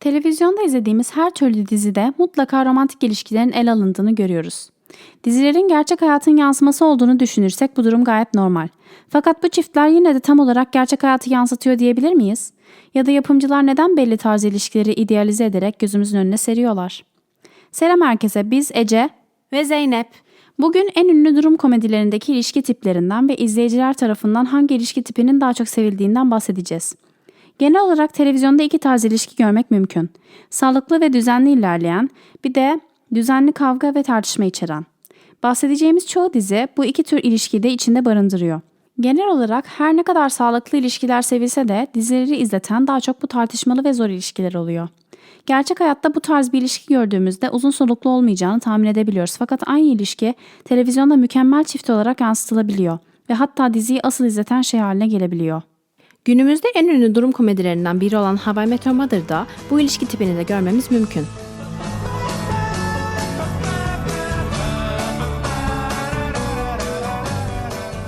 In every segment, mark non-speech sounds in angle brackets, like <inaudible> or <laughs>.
Televizyonda izlediğimiz her türlü dizide mutlaka romantik ilişkilerin el alındığını görüyoruz. Dizilerin gerçek hayatın yansıması olduğunu düşünürsek bu durum gayet normal. Fakat bu çiftler yine de tam olarak gerçek hayatı yansıtıyor diyebilir miyiz? Ya da yapımcılar neden belli tarz ilişkileri idealize ederek gözümüzün önüne seriyorlar? Selam herkese, biz Ece Ve Zeynep. Bugün en ünlü durum komedilerindeki ilişki tiplerinden ve izleyiciler tarafından hangi ilişki tipinin daha çok sevildiğinden bahsedeceğiz. Genel olarak televizyonda iki tarz ilişki görmek mümkün. Sağlıklı ve düzenli ilerleyen, bir de düzenli kavga ve tartışma içeren. Bahsedeceğimiz çoğu dizi bu iki tür ilişkiyi de içinde barındırıyor. Genel olarak her ne kadar sağlıklı ilişkiler sevilse de dizileri izleten daha çok bu tartışmalı ve zor ilişkiler oluyor. Gerçek hayatta bu tarz bir ilişki gördüğümüzde uzun soluklu olmayacağını tahmin edebiliyoruz. Fakat aynı ilişki televizyonda mükemmel çift olarak yansıtılabiliyor ve hatta diziyi asıl izleten şey haline gelebiliyor. Günümüzde en ünlü durum komedilerinden biri olan How I Met Your Mother'da bu ilişki tipini de görmemiz mümkün.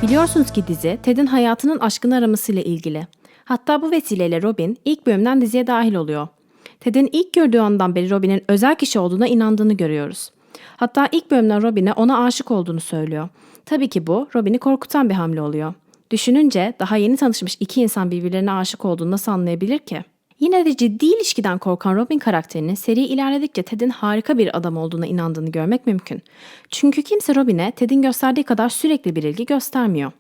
Biliyorsunuz ki dizi Ted'in hayatının aşkını aramasıyla ilgili. Hatta bu vesileyle Robin ilk bölümden diziye dahil oluyor. Ted'in ilk gördüğü andan beri Robin'in özel kişi olduğuna inandığını görüyoruz. Hatta ilk bölümden Robin'e ona aşık olduğunu söylüyor. Tabii ki bu Robin'i korkutan bir hamle oluyor. Düşününce daha yeni tanışmış iki insan birbirlerine aşık olduğunu nasıl anlayabilir ki? Yine de ciddi ilişkiden korkan Robin karakterinin seri ilerledikçe Ted'in harika bir adam olduğuna inandığını görmek mümkün. Çünkü kimse Robin'e Ted'in gösterdiği kadar sürekli bir ilgi göstermiyor.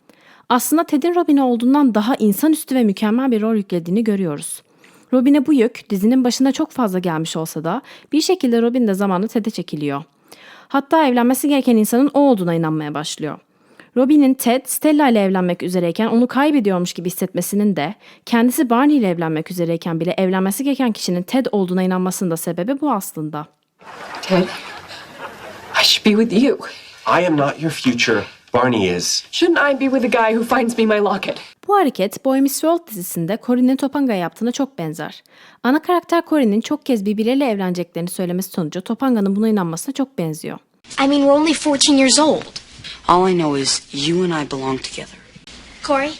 Aslında Ted'in Robin'e olduğundan daha insanüstü ve mükemmel bir rol yüklediğini görüyoruz. Robin'e bu yük dizinin başında çok fazla gelmiş olsa da bir şekilde Robin de zamanla Ted'e çekiliyor. Hatta evlenmesi gereken insanın o olduğuna inanmaya başlıyor. Robin'in Ted, Stella ile evlenmek üzereyken onu kaybediyormuş gibi hissetmesinin de kendisi Barney ile evlenmek üzereyken bile evlenmesi gereken kişinin Ted olduğuna inanmasının da sebebi bu aslında. Ted, I should be with you. I am not your future. Barney is. Shouldn't I be with the guy who finds me my locket? Bu hareket Boy Meets World dizisinde Corinne'in Topanga yaptığına çok benzer. Ana karakter Corinne'in çok kez birbirleriyle evleneceklerini söylemesi sonucu Topanga'nın buna inanmasına çok benziyor. I mean, we're only 14 years old. All I know is you and I belong together. Corey,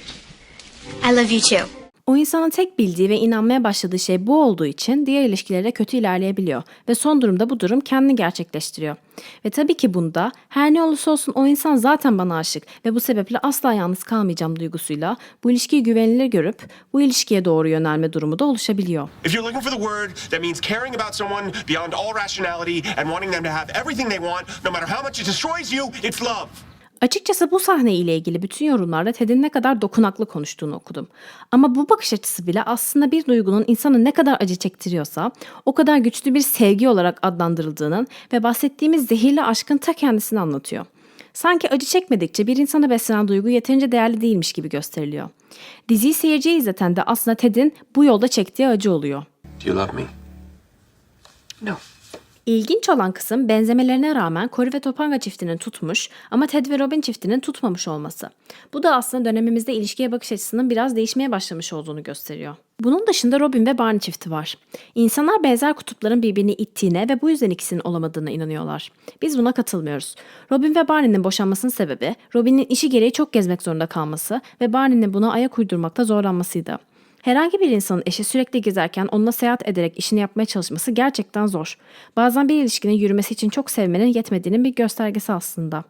I love you too. O insanın tek bildiği ve inanmaya başladığı şey bu olduğu için diğer ilişkilere kötü ilerleyebiliyor ve son durumda bu durum kendini gerçekleştiriyor. Ve tabii ki bunda her ne olursa olsun o insan zaten bana aşık ve bu sebeple asla yalnız kalmayacağım duygusuyla bu ilişkiyi güvenilir görüp bu ilişkiye doğru yönelme durumu da oluşabiliyor. If you're looking for the word that means caring about someone beyond all rationality and wanting them to have everything they want, no matter how much it destroys you, it's love. Açıkçası bu sahne ile ilgili bütün yorumlarda Ted'in ne kadar dokunaklı konuştuğunu okudum. Ama bu bakış açısı bile aslında bir duygunun insanı ne kadar acı çektiriyorsa o kadar güçlü bir sevgi olarak adlandırıldığının ve bahsettiğimiz zehirli aşkın ta kendisini anlatıyor. Sanki acı çekmedikçe bir insana beslenen duygu yeterince değerli değilmiş gibi gösteriliyor. Diziyi seyirciye izleten de aslında Ted'in bu yolda çektiği acı oluyor. Do you love me? No. İlginç olan kısım benzemelerine rağmen Cory ve Topanga çiftinin tutmuş ama Ted ve Robin çiftinin tutmamış olması. Bu da aslında dönemimizde ilişkiye bakış açısının biraz değişmeye başlamış olduğunu gösteriyor. Bunun dışında Robin ve Barney çifti var. İnsanlar benzer kutupların birbirini ittiğine ve bu yüzden ikisinin olamadığına inanıyorlar. Biz buna katılmıyoruz. Robin ve Barney'nin boşanmasının sebebi Robin'in işi gereği çok gezmek zorunda kalması ve Barney'nin buna ayak uydurmakta zorlanmasıydı. Herhangi bir insanın eşi sürekli gezerken onunla seyahat ederek işini yapmaya çalışması gerçekten zor. Bazen bir ilişkinin yürümesi için çok sevmenin yetmediğinin bir göstergesi aslında.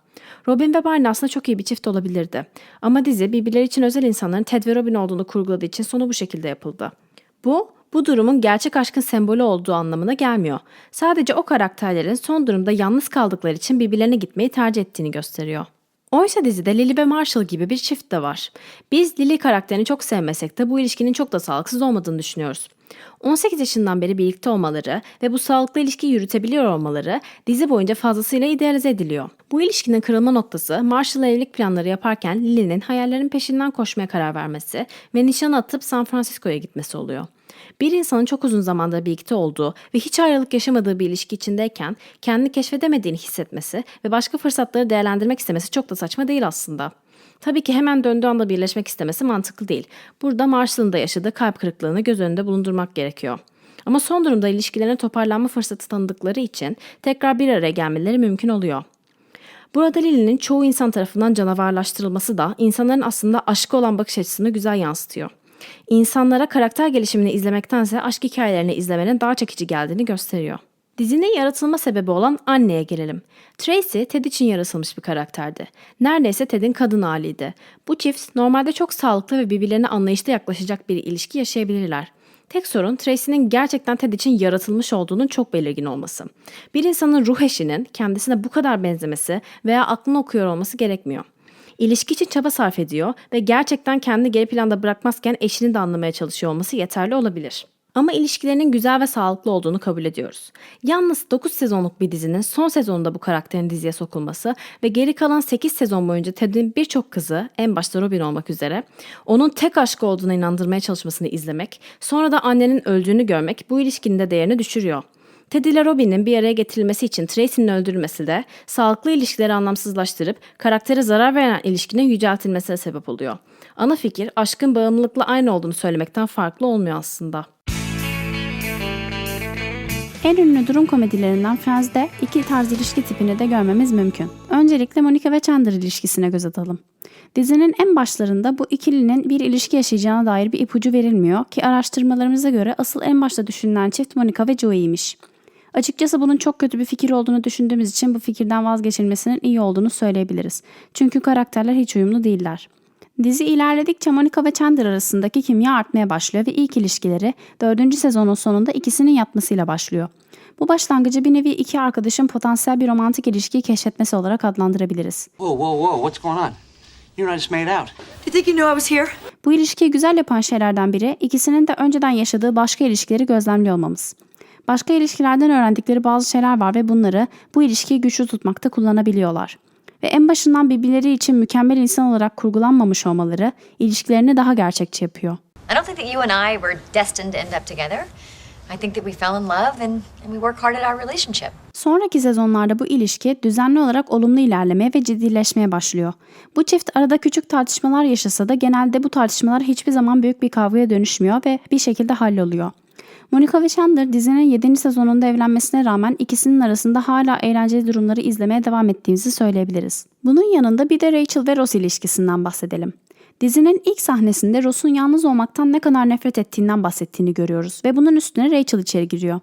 Robin ve Barney aslında çok iyi bir çift olabilirdi. Ama dizi birbirleri için özel insanların Ted ve Robin olduğunu kurguladığı için sonu bu şekilde yapıldı. Bu, bu durumun gerçek aşkın sembolü olduğu anlamına gelmiyor. Sadece o karakterlerin son durumda yalnız kaldıkları için birbirlerine gitmeyi tercih ettiğini gösteriyor. Oysa dizide Lily ve Marshall gibi bir çift de var. Biz Lily karakterini çok sevmesek de bu ilişkinin çok da sağlıksız olmadığını düşünüyoruz. 18 yaşından beri birlikte olmaları ve bu sağlıklı ilişkiyi yürütebiliyor olmaları dizi boyunca fazlasıyla idealize ediliyor. Bu ilişkinin kırılma noktası Marshall'la evlilik planları yaparken Lily'nin hayallerin peşinden koşmaya karar vermesi ve nişan atıp San Francisco'ya gitmesi oluyor. Bir insanın çok uzun zamandır birlikte olduğu ve hiç ayrılık yaşamadığı bir ilişki içindeyken kendini keşfedemediğini hissetmesi ve başka fırsatları değerlendirmek istemesi çok da saçma değil aslında. Tabii ki hemen döndüğü anda birleşmek istemesi mantıklı değil. Burada Marshall'ın da yaşadığı kalp kırıklığını göz önünde bulundurmak gerekiyor. Ama son durumda ilişkilerine toparlanma fırsatı tanıdıkları için tekrar bir araya gelmeleri mümkün oluyor. Burada Lily'nin çoğu insan tarafından canavarlaştırılması da insanların aslında aşkı olan bakış açısını güzel yansıtıyor. İnsanlara karakter gelişimini izlemektense aşk hikayelerini izlemenin daha çekici geldiğini gösteriyor. Dizinin yaratılma sebebi olan anneye gelelim. Tracy, Ted için yaratılmış bir karakterdi. Neredeyse Ted'in kadın haliydi. Bu çift normalde çok sağlıklı ve birbirlerine anlayışlı yaklaşacak bir ilişki yaşayabilirler. Tek sorun Tracy'nin gerçekten Ted için yaratılmış olduğunun çok belirgin olması. Bir insanın ruh eşinin kendisine bu kadar benzemesi veya aklını okuyor olması gerekmiyor. İlişki için çaba sarf ediyor ve gerçekten kendini geri planda bırakmazken eşini de anlamaya çalışıyor olması yeterli olabilir. Ama ilişkilerinin güzel ve sağlıklı olduğunu kabul ediyoruz. Yalnız 9 sezonluk bir dizinin son sezonunda bu karakterin diziye sokulması ve geri kalan 8 sezon boyunca Ted'in birçok kızı, en başta Robin olmak üzere, onun tek aşkı olduğuna inandırmaya çalışmasını izlemek, sonra da annenin öldüğünü görmek bu ilişkinin de değerini düşürüyor. Ted ile Robin'in bir araya getirilmesi için Tracy'nin öldürülmesi de sağlıklı ilişkileri anlamsızlaştırıp karaktere zarar veren ilişkinin yüceltilmesine sebep oluyor. Ana fikir aşkın bağımlılıkla aynı olduğunu söylemekten farklı olmuyor aslında. En ünlü durum komedilerinden Friends'de iki tarz ilişki tipini de görmemiz mümkün. Öncelikle Monica ve Chandler ilişkisine göz atalım. Dizinin en başlarında bu ikilinin bir ilişki yaşayacağına dair bir ipucu verilmiyor ki araştırmalarımıza göre asıl en başta düşünülen çift Monica ve Joey'ymiş. Açıkçası bunun çok kötü bir fikir olduğunu düşündüğümüz için bu fikirden vazgeçilmesinin iyi olduğunu söyleyebiliriz. Çünkü karakterler hiç uyumlu değiller. Dizi ilerledikçe Monica ve Chandler arasındaki kimya artmaya başlıyor ve ilk ilişkileri 4. sezonun sonunda ikisinin yatmasıyla başlıyor. Bu başlangıcı bir nevi iki arkadaşın potansiyel bir romantik ilişkiyi keşfetmesi olarak adlandırabiliriz. Whoa, whoa, whoa, what's going on? You and I just made out. You think you knew I was here? Bu ilişkiyi güzel yapan şeylerden biri ikisinin de önceden yaşadığı başka ilişkileri gözlemliyor olmamız. Başka ilişkilerden öğrendikleri bazı şeyler var ve bunları bu ilişkiyi güçlü tutmakta kullanabiliyorlar. Ve en başından birbirleri için mükemmel insan olarak kurgulanmamış olmaları ilişkilerini daha gerçekçi yapıyor. I don't think that you and I were destined to end up together. I think that we fell in love and, and we work hard at our relationship. Sonraki sezonlarda bu ilişki düzenli olarak olumlu ilerlemeye ve ciddileşmeye başlıyor. Bu çift arada küçük tartışmalar yaşasa da genelde bu tartışmalar hiçbir zaman büyük bir kavgaya dönüşmüyor ve bir şekilde halloluyor. Monica ve Chandler dizinin 7. sezonunda evlenmesine rağmen ikisinin arasında hala eğlenceli durumları izlemeye devam ettiğimizi söyleyebiliriz. Bunun yanında bir de Rachel ve Ross ilişkisinden bahsedelim. Dizinin ilk sahnesinde Ross'un yalnız olmaktan ne kadar nefret ettiğinden bahsettiğini görüyoruz ve bunun üstüne Rachel içeri giriyor.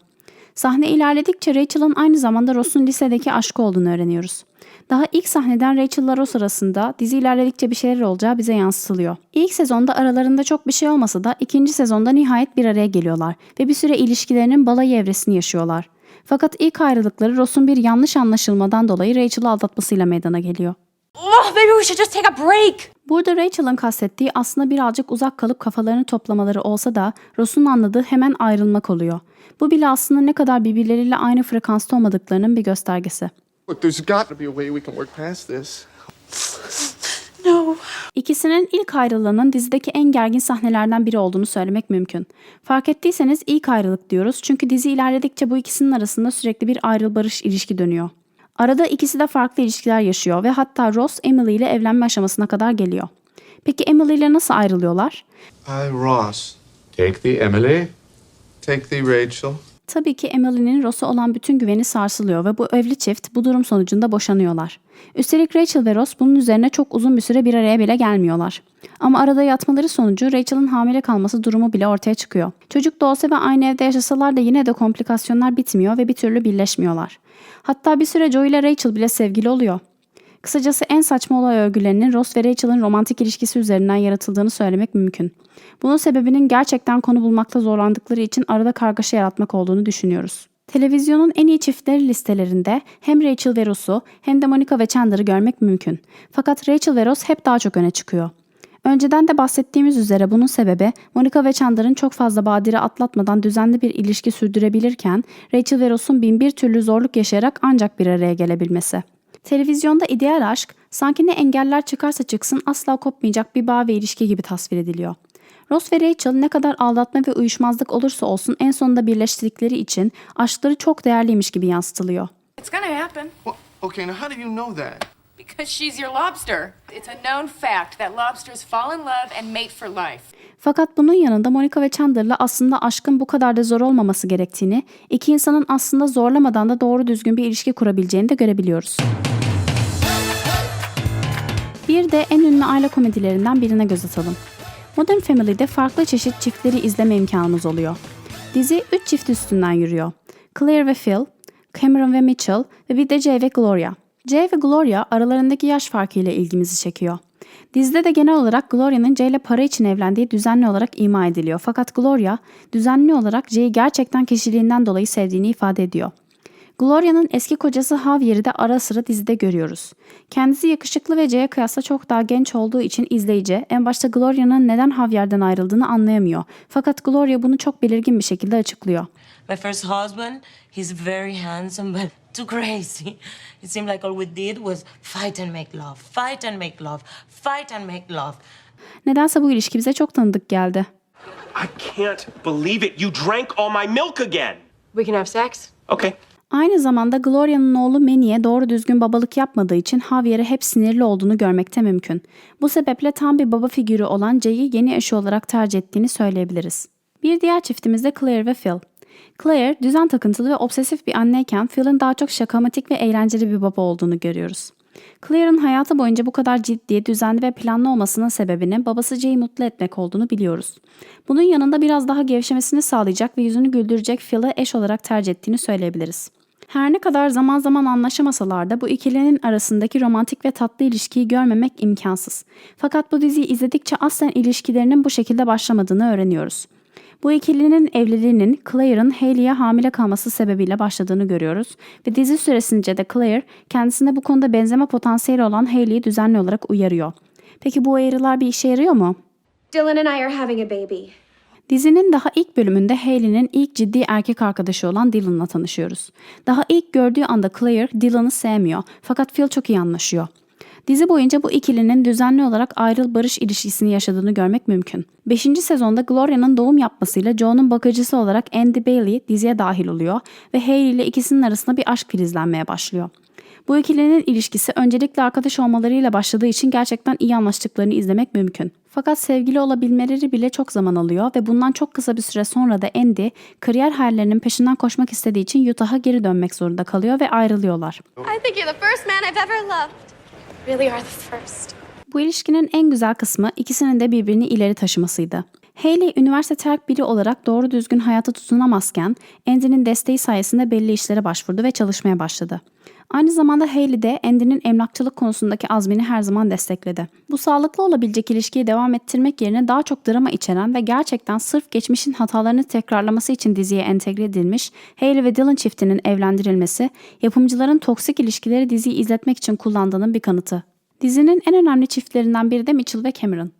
Sahne ilerledikçe Rachel'ın aynı zamanda Ross'un lisedeki aşkı olduğunu öğreniyoruz. Daha ilk sahneden Rachel ile Ross arasında dizi ilerledikçe bir şeyler olacağı bize yansıtılıyor. İlk sezonda aralarında çok bir şey olmasa da ikinci sezonda nihayet bir araya geliyorlar ve bir süre ilişkilerinin balayı evresini yaşıyorlar. Fakat ilk ayrılıkları Ross'un bir yanlış anlaşılmadan dolayı Rachel'ı aldatmasıyla meydana geliyor. Oh, maybe we should just take a break. Burada Rachel'ın kastettiği aslında birazcık uzak kalıp kafalarını toplamaları olsa da Ross'un anladığı hemen ayrılmak oluyor. Bu bile aslında ne kadar birbirleriyle aynı frekansta olmadıklarının bir göstergesi. Look, there's got to be a way we can work past this. No. İkisinin ilk ayrılığının dizideki en gergin sahnelerden biri olduğunu söylemek mümkün. Fark ettiyseniz ilk ayrılık diyoruz çünkü dizi ilerledikçe bu ikisinin arasında sürekli bir ayrıl barış ilişki dönüyor. Arada ikisi de farklı ilişkiler yaşıyor ve hatta Ross Emily ile evlenme aşamasına kadar geliyor. Peki Emily ile nasıl ayrılıyorlar? Hi, Ross. Take the Emily. Take the Rachel. Tabii ki Emily'nin Ross'a olan bütün güveni sarsılıyor ve bu evli çift bu durum sonucunda boşanıyorlar. Üstelik Rachel ve Ross bunun üzerine çok uzun bir süre bir araya bile gelmiyorlar. Ama arada yatmaları sonucu Rachel'ın hamile kalması durumu bile ortaya çıkıyor. Çocuk da olsa ve aynı evde yaşasalar da yine de komplikasyonlar bitmiyor ve bir türlü birleşmiyorlar. Hatta bir süre Joey ile Rachel bile sevgili oluyor. Kısacası en saçma olay örgülerinin Ross ve Rachel'ın romantik ilişkisi üzerinden yaratıldığını söylemek mümkün. Bunun sebebinin gerçekten konu bulmakta zorlandıkları için arada kargaşa yaratmak olduğunu düşünüyoruz. Televizyonun en iyi çiftleri listelerinde hem Rachel ve Ross'u hem de Monica ve Chandler'ı görmek mümkün. Fakat Rachel ve Ross hep daha çok öne çıkıyor. Önceden de bahsettiğimiz üzere bunun sebebi Monica ve Chandler'ın çok fazla badire atlatmadan düzenli bir ilişki sürdürebilirken Rachel ve Ross'un bin bir türlü zorluk yaşayarak ancak bir araya gelebilmesi. Televizyonda ideal aşk sanki ne engeller çıkarsa çıksın asla kopmayacak bir bağ ve ilişki gibi tasvir ediliyor. Ross ve Rachel ne kadar aldatma ve uyuşmazlık olursa olsun en sonunda birleştirdikleri için aşkları çok değerliymiş gibi yansıtılıyor. It's gonna happen Well, okay, now how do you know that? Because she's your lobster. It's a known fact that lobsters fall in love and mate for life. Fakat bunun yanında Monica ve Chandler'la aslında aşkın bu kadar da zor olmaması gerektiğini, iki insanın aslında zorlamadan da doğru düzgün bir ilişki kurabileceğini de görebiliyoruz. Bir de en ünlü aile komedilerinden birine göz atalım. Modern Family'de farklı çeşit çiftleri izleme imkanımız oluyor. Dizi 3 çift üstünden yürüyor. Claire ve Phil, Cameron ve Mitchell ve bir de Jay ve Gloria. Jay ve Gloria aralarındaki yaş farkıyla ilgimizi çekiyor. Dizide de genel olarak Gloria'nın Jay ile para için evlendiği düzenli olarak ima ediliyor. Fakat Gloria düzenli olarak Jay'i gerçekten kişiliğinden dolayı sevdiğini ifade ediyor. Gloria'nın eski kocası Javier'i de ara sıra dizide görüyoruz. Kendisi yakışıklı ve Jay'e kıyasla çok daha genç olduğu için izleyici en başta Gloria'nın neden Javier'den ayrıldığını anlayamıyor. Fakat Gloria bunu çok belirgin bir şekilde açıklıyor. My first husband, he's very handsome, <laughs> but too crazy. It seemed like all we did was fight and make love, fight and make love, fight and make love. Nedense bu ilişki bize çok tanıdık geldi. I can't believe it. You drank all my milk again. We can have sex? Okay. Aynı zamanda Gloria'nın oğlu Manny'e doğru düzgün babalık yapmadığı için Javier'e hep sinirli olduğunu görmekte mümkün. Bu sebeple tam bir baba figürü olan Jay'i yeni eşi olarak tercih ettiğini söyleyebiliriz. Bir diğer çiftimiz de Claire ve Phil. Claire, düzen takıntılı ve obsesif bir anneyken Phil'in daha çok şakamatik ve eğlenceli bir baba olduğunu görüyoruz. Claire'ın hayatı boyunca bu kadar ciddi, düzenli ve planlı olmasının sebebinin babası Jay'i mutlu etmek olduğunu biliyoruz. Bunun yanında biraz daha gevşemesini sağlayacak ve yüzünü güldürecek Phil'ı eş olarak tercih ettiğini söyleyebiliriz. Her ne kadar zaman zaman anlaşamasalar da bu ikilinin arasındaki romantik ve tatlı ilişkiyi görmemek imkansız. Fakat bu diziyi izledikçe aslen ilişkilerinin bu şekilde başlamadığını öğreniyoruz. Bu ikilinin evliliğinin Claire'ın Hayley'e hamile kalması sebebiyle başladığını görüyoruz ve dizi süresince de Claire kendisine bu konuda benzeme potansiyeli olan Hayley'i düzenli olarak uyarıyor. Peki bu uyarılar bir işe yarıyor mu? Dylan and I are having a baby. Dizinin daha ilk bölümünde Hayley'nin ilk ciddi erkek arkadaşı olan Dylan'la tanışıyoruz. Daha ilk gördüğü anda Claire Dylan'ı sevmiyor fakat Phil çok iyi anlaşıyor. Dizi boyunca bu ikilinin düzenli olarak ayrıl barış ilişkisini yaşadığını görmek mümkün. 5. sezonda Gloria'nın doğum yapmasıyla Joe'nun bakıcısı olarak Andy Bailey diziye dahil oluyor ve Hayley ile ikisinin arasında bir aşk filizlenmeye başlıyor. Bu ikilinin ilişkisi öncelikle arkadaş olmalarıyla başladığı için gerçekten iyi anlaştıklarını izlemek mümkün. Fakat sevgili olabilmeleri bile çok zaman alıyor ve bundan çok kısa bir süre sonra da Andy kariyer hayallerinin peşinden koşmak istediği için Utah'a geri dönmek zorunda kalıyor ve ayrılıyorlar. I think you're the first man I've ever loved. Really are the first. Bu ilişkinin en güzel kısmı ikisinin de birbirini ileri taşımasıydı. Hayley üniversite terk biri olarak doğru düzgün hayata tutunamazken Andy'nin desteği sayesinde belli işlere başvurdu ve çalışmaya başladı. Aynı zamanda Hayley de Andy'nin emlakçılık konusundaki azmini her zaman destekledi. Bu sağlıklı olabilecek ilişkiyi devam ettirmek yerine daha çok drama içeren ve gerçekten sırf geçmişin hatalarını tekrarlaması için diziye entegre edilmiş Hayley ve Dylan çiftinin evlendirilmesi, yapımcıların toksik ilişkileri diziyi izletmek için kullandığının bir kanıtı. Dizinin en önemli çiftlerinden biri de Mitchell ve Cameron.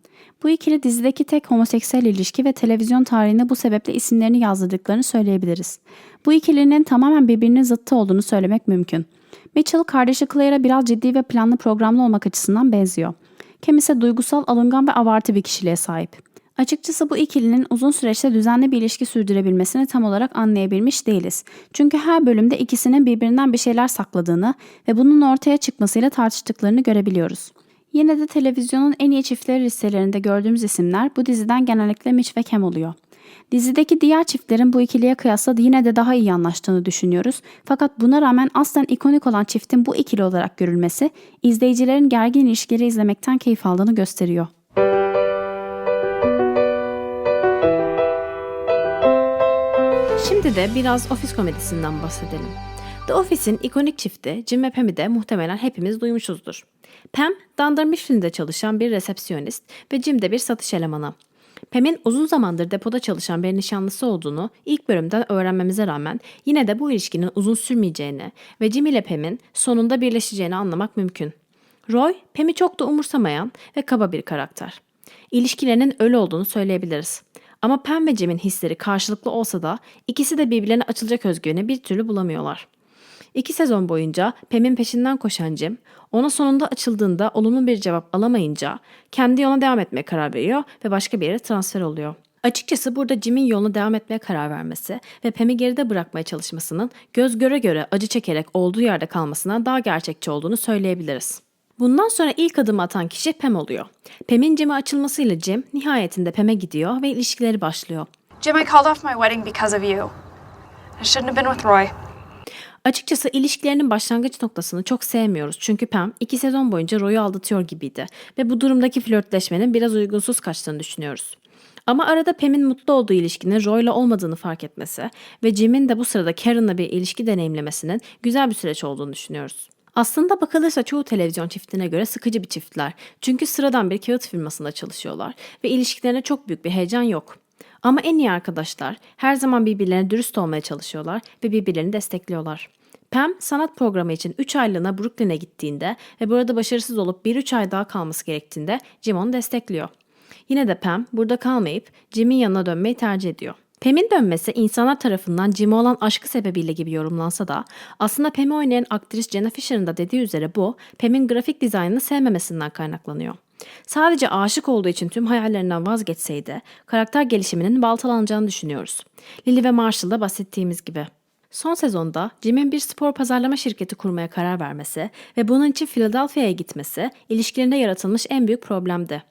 Bu ikili dizideki tek homoseksüel ilişki ve televizyon tarihinde bu sebeple isimlerini yazdırdıklarını söyleyebiliriz. Bu ikilinin tamamen birbirinin zıttı olduğunu söylemek mümkün. Mitchell kardeşi Claire'a biraz ciddi ve planlı programlı olmak açısından benziyor. Cam ise duygusal, alıngan ve abartı bir kişiliğe sahip. Açıkçası bu ikilinin uzun süreçte düzenli bir ilişki sürdürebilmesini tam olarak anlayabilmiş değiliz. Çünkü her bölümde ikisinin birbirinden bir şeyler sakladığını ve bunun ortaya çıkmasıyla tartıştıklarını görebiliyoruz. Yine de televizyonun en iyi çiftleri listelerinde gördüğümüz isimler bu diziden genellikle Mitch ve Cam oluyor. Dizideki diğer çiftlerin bu ikiliye kıyasla yine de daha iyi anlaştığını düşünüyoruz. Fakat buna rağmen aslen ikonik olan çiftin bu ikili olarak görülmesi izleyicilerin gergin ilişkileri izlemekten keyif aldığını gösteriyor. Şimdi de biraz ofis komedisinden bahsedelim. The Office'in ikonik çifti Jim ve Pam'i de muhtemelen hepimiz duymuşuzdur. Pam, Dunder Mifflin'de çalışan bir resepsiyonist ve Jim de bir satış elemanı. Pam'in uzun zamandır depoda çalışan bir nişanlısı olduğunu ilk bölümden öğrenmemize rağmen yine de bu ilişkinin uzun sürmeyeceğini ve Jim ile Pam'in sonunda birleşeceğini anlamak mümkün. Roy, Pam'i çok da umursamayan ve kaba bir karakter. İlişkilerinin ölü olduğunu söyleyebiliriz. Ama Pam ve Jim'in hisleri karşılıklı olsa da ikisi de birbirlerine açılacak özgüveni bir türlü bulamıyorlar. İki sezon boyunca Pam'in peşinden koşan Jim, ona sonunda açıldığında olumlu bir cevap alamayınca kendi yoluna devam etmeye karar veriyor ve başka bir yere transfer oluyor. Açıkçası burada Jim'in yoluna devam etmeye karar vermesi ve Pam'i geride bırakmaya çalışmasının göz göre göre acı çekerek olduğu yerde kalmasına daha gerçekçi olduğunu söyleyebiliriz. Bundan sonra ilk adımı atan kişi Pam oluyor. Pam'in Jim'e açılmasıyla Jim nihayetinde Pam'e gidiyor ve ilişkileri başlıyor. Jim, I called off my wedding because of you. I shouldn't have been with Roy. Açıkçası ilişkilerinin başlangıç noktasını çok sevmiyoruz çünkü Pam iki sezon boyunca Roy'u aldatıyor gibiydi ve bu durumdaki flörtleşmenin biraz uygunsuz kaçtığını düşünüyoruz. Ama arada Pam'in mutlu olduğu ilişkinin Roy'la olmadığını fark etmesi ve Jim'in de bu sırada Karen'la bir ilişki deneyimlemesinin güzel bir süreç olduğunu düşünüyoruz. Aslında bakılırsa çoğu televizyon çiftine göre sıkıcı bir çiftler. Çünkü sıradan bir kağıt firmasında çalışıyorlar ve ilişkilerine çok büyük bir heyecan yok. Ama en iyi arkadaşlar her zaman birbirlerine dürüst olmaya çalışıyorlar ve birbirlerini destekliyorlar. Pam sanat programı için 3 aylığına Brooklyn'e gittiğinde ve burada başarısız olup 1-3 ay daha kalması gerektiğinde Jim onu destekliyor. Yine de Pam burada kalmayıp Jim'in yanına dönmeyi tercih ediyor. Pam'in dönmesi insanlar tarafından Jim'e olan aşkı sebebiyle gibi yorumlansa da aslında Pam'i oynayan aktris Jenna Fisher'ın da dediği üzere bu Pam'in grafik dizaynını sevmemesinden kaynaklanıyor. Sadece aşık olduğu için tüm hayallerinden vazgeçseydi karakter gelişiminin baltalanacağını düşünüyoruz. Lily ve Marshall'da bahsettiğimiz gibi. Son sezonda Jim'in bir spor pazarlama şirketi kurmaya karar vermesi ve bunun için Philadelphia'ya gitmesi ilişkilerinde yaratılmış en büyük problemdi.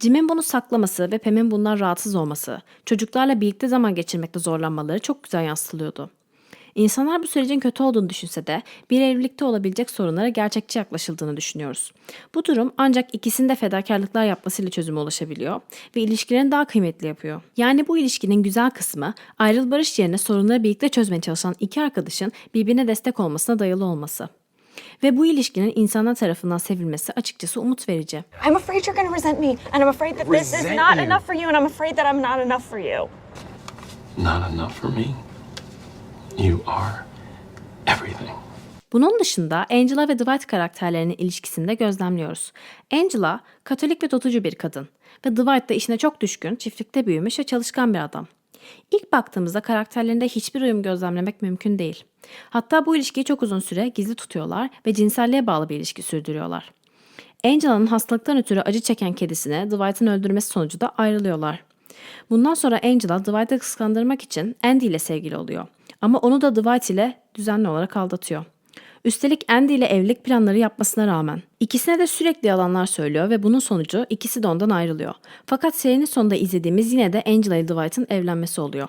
Jim'in bunu saklaması ve Pam'in bundan rahatsız olması, çocuklarla birlikte zaman geçirmekte zorlanmaları çok güzel yansıtılıyordu. İnsanlar bu sürecin kötü olduğunu düşünse de bir evlilikte olabilecek sorunlara gerçekçi yaklaşıldığını düşünüyoruz. Bu durum ancak ikisinin de fedakarlıklar yapmasıyla çözüme ulaşabiliyor ve ilişkilerini daha kıymetli yapıyor. Yani bu ilişkinin güzel kısmı ayrıl barış yerine sorunları birlikte çözmeye çalışan iki arkadaşın birbirine destek olmasına dayalı olması. Ve bu ilişkinin insanlar tarafından sevilmesi açıkçası umut verici. I'm afraid you're going to resent me, and I'm afraid that this is not you? enough for you, and I'm afraid that I'm not enough for you. Not enough for me. You are everything. Bunun dışında Angela ve Dwight karakterlerinin ilişkisini de gözlemliyoruz. Angela, katolik ve tutucu bir kadın ve Dwight da işine çok düşkün, çiftlikte büyümüş ve çalışkan bir adam. İlk baktığımızda karakterlerinde hiçbir uyum gözlemlemek mümkün değil. Hatta bu ilişkiyi çok uzun süre gizli tutuyorlar ve cinselliğe bağlı bir ilişki sürdürüyorlar. Angela'nın hastalıktan ötürü acı çeken kedisini Dwight'ın öldürmesi sonucu da ayrılıyorlar. Bundan sonra Angela Dwight'ı kıskandırmak için Andy ile sevgili oluyor. Ama onu da Dwight ile düzenli olarak aldatıyor. Üstelik Andy ile evlilik planları yapmasına rağmen ikisine de sürekli yalanlar söylüyor ve bunun sonucu ikisi de ondan ayrılıyor. Fakat serinin sonunda izlediğimiz yine de Angela ile Dwight'ın evlenmesi oluyor.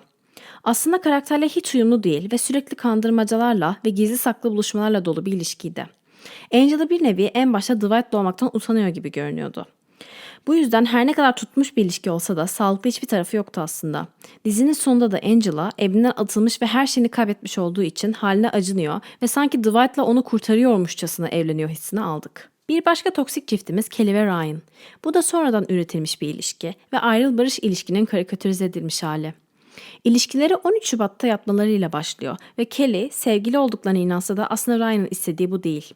Aslında karakterler hiç uyumlu değil ve sürekli kandırmacalarla ve gizli saklı buluşmalarla dolu bir ilişkiydi. Angela bir nevi en başta Dwight'la olmaktan utanıyor gibi görünüyordu. Bu yüzden her ne kadar tutmuş bir ilişki olsa da sağlıklı hiçbir tarafı yoktu aslında. Dizinin sonunda da Angela evinden atılmış ve her şeyini kaybetmiş olduğu için haline acınıyor ve sanki Dwight'la onu kurtarıyormuşçasına evleniyor hissini aldık. Bir başka toksik çiftimiz Kelly ve Ryan. Bu da sonradan üretilmiş bir ilişki ve ayrıl barış ilişkinin karikatürize edilmiş hali. İlişkileri 13 Şubat'ta yapmalarıyla başlıyor ve Kelly sevgili olduklarına inansa da aslında Ryan'ın istediği bu değil.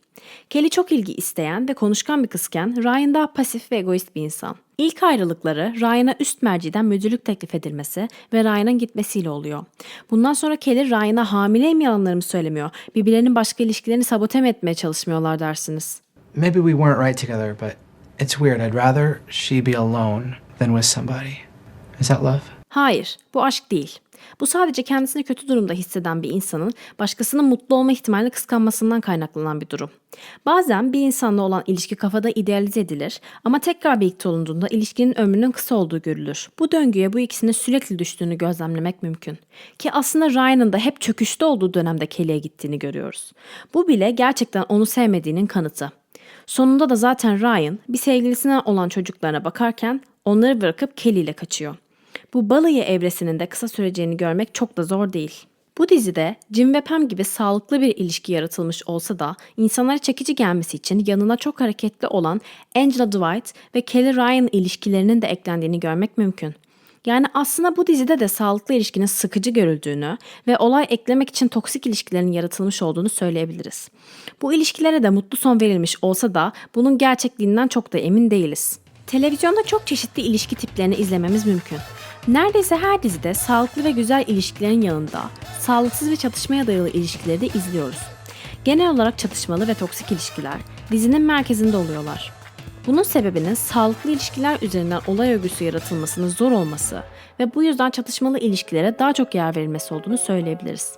Kelly çok ilgi isteyen ve konuşkan bir kızken Ryan daha pasif ve egoist bir insan. İlk ayrılıkları Ryan'a üst merciden müdürlük teklif edilmesi ve Ryan'ın gitmesiyle oluyor. Bundan sonra Kelly Ryan'a hamileyim yalanlarımı söylemiyor. Birbirlerinin başka ilişkilerini sabote mi etmeye çalışmıyorlar dersiniz. Maybe we weren't right together, but it's weird. I'd rather she be alone than with somebody. Is that love? Hayır, bu aşk değil. Bu sadece kendisini kötü durumda hisseden bir insanın başkasının mutlu olma ihtimalini kıskanmasından kaynaklanan bir durum. Bazen bir insanla olan ilişki kafada idealize edilir ama tekrar birlikte olunduğunda ilişkinin ömrünün kısa olduğu görülür. Bu döngüye bu ikisinin sürekli düştüğünü gözlemlemek mümkün. Ki aslında Ryan'ın da hep çöküşte olduğu dönemde Kelly'e gittiğini görüyoruz. Bu bile gerçekten onu sevmediğinin kanıtı. Sonunda da zaten Ryan bir sevgilisine olan çocuklarına bakarken onları bırakıp Kelly ile kaçıyor. Bu balayı evresinin de kısa süreceğini görmek çok da zor değil. Bu dizide Jim ve Pam gibi sağlıklı bir ilişki yaratılmış olsa da insanlara çekici gelmesi için yanına çok hareketli olan Angela Dwight ve Kelly Ryan ilişkilerinin de eklendiğini görmek mümkün. Yani aslında bu dizide de sağlıklı ilişkinin sıkıcı görüldüğünü ve olay eklemek için toksik ilişkilerin yaratılmış olduğunu söyleyebiliriz. Bu ilişkilere de mutlu son verilmiş olsa da bunun gerçekliğinden çok da emin değiliz. Televizyonda çok çeşitli ilişki tiplerini izlememiz mümkün. Neredeyse her dizide sağlıklı ve güzel ilişkilerin yanında sağlıksız ve çatışmaya dayalı ilişkileri de izliyoruz. Genel olarak çatışmalı ve toksik ilişkiler dizinin merkezinde oluyorlar. Bunun sebebinin sağlıklı ilişkiler üzerinden olay örgüsü yaratılmasının zor olması ve bu yüzden çatışmalı ilişkilere daha çok yer verilmesi olduğunu söyleyebiliriz.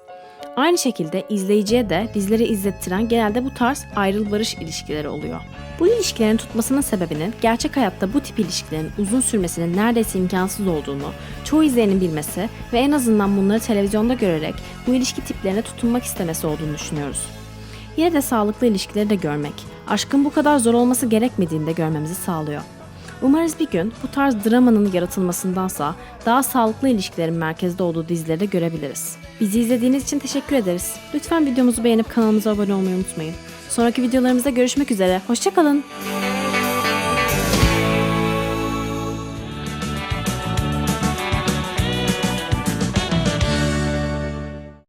Aynı şekilde izleyiciye de dizileri izlettiren genelde bu tarz ayrıl barış ilişkileri oluyor. Bu ilişkilerin tutmasının sebebinin gerçek hayatta bu tip ilişkilerin uzun sürmesinin neredeyse imkansız olduğunu çoğu izleyenin bilmesi ve en azından bunları televizyonda görerek bu ilişki tiplerine tutunmak istemesi olduğunu düşünüyoruz. Yine de sağlıklı ilişkileri de görmek, aşkın bu kadar zor olması gerekmediğini de görmemizi sağlıyor. Umarız bir gün bu tarz dramanın yaratılmasındansa daha sağlıklı ilişkilerin merkezde olduğu dizileri de görebiliriz. Bizi izlediğiniz için teşekkür ederiz. Lütfen videomuzu beğenip kanalımıza abone olmayı unutmayın. Sonraki videolarımızda görüşmek üzere. Hoşçakalın.